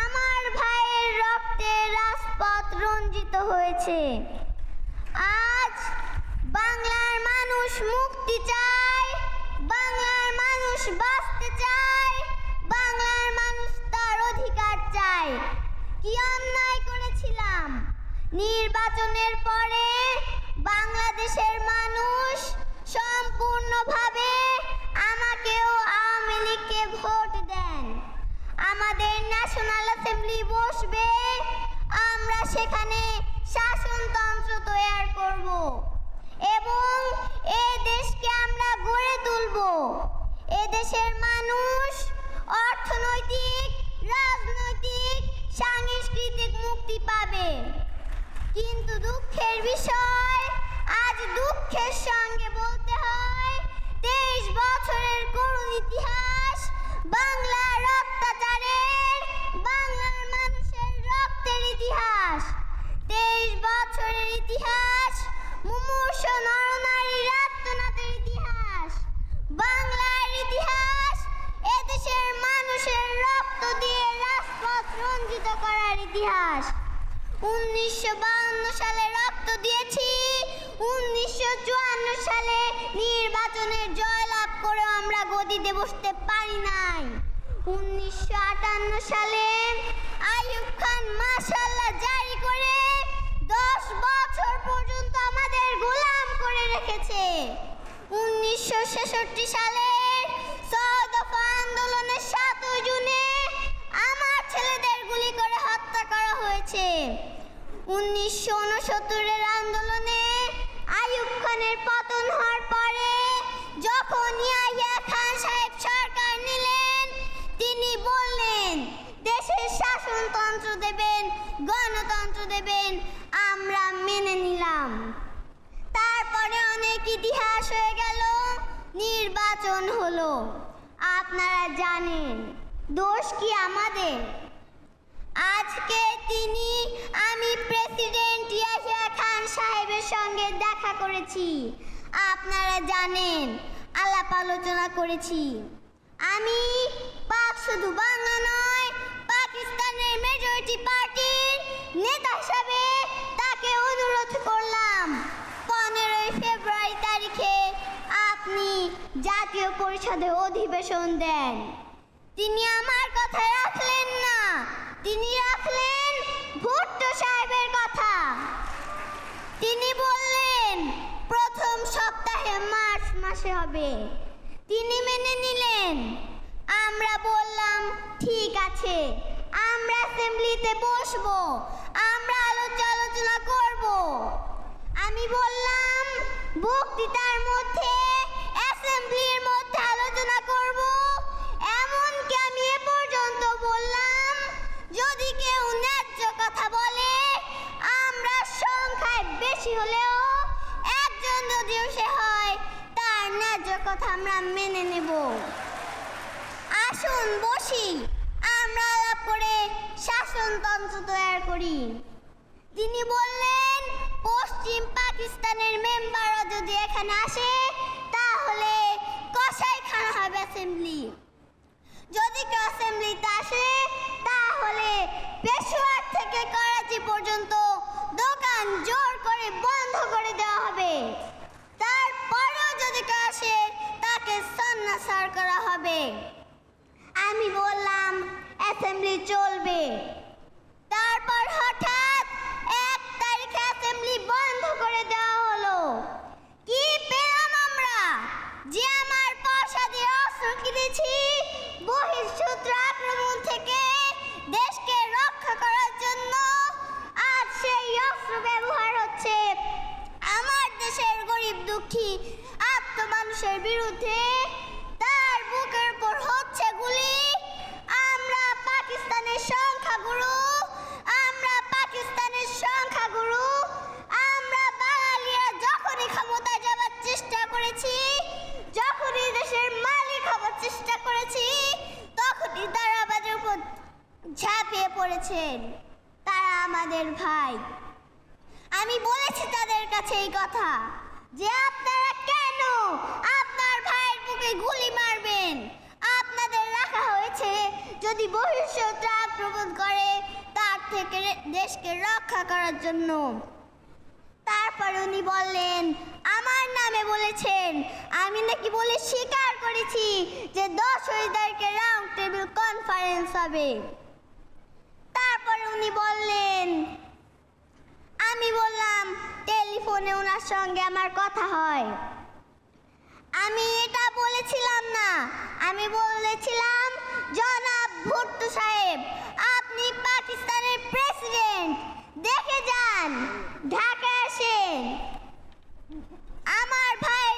আমার ভাইয়ের রক্তে রাজপথ রঞ্জিত হয়েছে। আজ বাংলার মানুষ মুক্তি চায়, বাংলার মানুষ বাঁচতে চায়, বাংলার মানুষ তার অধিকার চায়। কি অন্যায় করেছিলাম? নির্বাচনের পরে বাংলাদেশের মানুষ সম্পূর্ণভাবে আমাকেও আওয়ামী লীগকে ভোট দেন আমাদের ন্যাশনাল অ্যাসেম্বলি বসবে আমরা সেখানে শাসনতন্ত্র তৈরি করব এবং এই দেশকে আমরা গড়ে তুলব। এ দেশের মানুষ অর্থনৈতিক, রাজনৈতিক, সাংস্কৃতিক মুক্তি পাবে। কিন্তু দুঃখের বিষয় করার ইতিহাস। উনিশশো সালে রক্ত দিয়েছি। উনিশশো চুয়ান্ন সালে নির্বাচনের জয়লাভ করে আমরা গদিতে বসতে পারি নাই। উনিশশো আটান্ন সালে খান জারি করে দশ বছর পর্যন্ত আমাদের গোলাম করে রেখেছে। উনিশশো ছেষট্টি উনিশশো উনসত্তরের আন্দোলনে খানের পতন হওয়ার পরে যখন ইয়াহিয়া খান সাহেব সরকার নিলেন, তিনি বললেন, দেশের শাসনতন্ত্র দেবেন, গণতন্ত্র দেবেন, আমরা মেনে নিলাম। তারপরে অনেক ইতিহাস হয়ে গেল, নির্বাচন হলো। আপনারা জানেন, দোষ কি আমাদের? আজকে তিনি সঙ্গে দেখা করেছি। আপনারা জানেন, আলাপ আলোচনা করেছি। আমি পাক শুধু বাংলা নয়, পাকিস্তানের মেজরিটি পার্টির নেতা হিসাবে তাকে অনুরোধ করলাম, পনেরোই ফেব্রুয়ারি তারিখে আপনি জাতীয় পরিষদে অধিবেশন দেন। তিনি আমার কথা রাখলেন না, তিনি রাখলেন ভুট্টো সাহেবের কথা। তিনি বললেন, প্রথম সপ্তাহে মার্চ মাসে হবে। তিনি মেনে নিলেন, আমরা বললাম, ঠিক আছে, আমরা অ্যাসেম্বলিতে বসবো, আমরা আলোচনা আলোচনা করব। হলেও একজন যদিও সে হয়, তার ন্যায্য কথা আমরা মেনে নেব। আসুন, বসি। আমরা আলাপ করে শাসনতন্ত্র তৈরি করি। তিনি বললেন, পশ্চিম পাকিস্তানের মেম্বাররা যদি এখানে আসে, তাহলে কসাইখানা হবে অ্যাসেম্বলি। যদি কেউ অ্যাসেম্বলিতে আসে, তাহলে পেশোয়ার থেকে করাচি পর্যন্ত দোকান জোর করে বন্ধ করে দেওয়া হবে। তারপরেও যদি কেউ আসে, তাকে সন্ন্যাসার করা হবে। আমি বললাম, অ্যাসেম্বলি চলবে। ব্যবহার হচ্ছে। আমার দেশের গরিব দুঃখী আত্ম মানুষের বিরুদ্ধে তার বুকের উপর হচ্ছে গুলি। আমরা পাকিস্তানের সংখ্যাগুরু, আমরা পাকিস্তানের সংখ্যাগুরু। আমরা বাঙালিরা যখনই ক্ষমতা যাওয়ার চেষ্টা করেছি, যখনই দেশের মালিক হওয়ার চেষ্টা করেছি, তখনই তারা আমাদের উপর ঝাঁপিয়ে পড়েছেন। তারা আমাদের ভাই। আমি বলেছি তাদের কাছে এই কথা যে আপনারা কেন আপনার ভাইয়ের বুকে গুলি মারবেন? আপনাদের রাখা হয়েছে যদি ভবিষ্যতে আক্রমণ করে তার থেকে দেশকে রক্ষা করার জন্য। তারপর উনি বললেন, আমার নামে বলেছেন। আমি নাকি বলে স্বীকার করেছি যে দশ শহীদদেরকে রাউন্ড টেবিল কনফারেন্স হবে। তারপর উনি বললেন ফোনে ওনার সঙ্গে আমার কথা হয়। আমি এটা বলেছিলাম না। আমি বলেছিলাম, জনাব ভুট্টো সাহেব, আপনি পাকিস্তানের প্রেসিডেন্ট। দেখে যান ঢাকা আসেন। আমার ভাই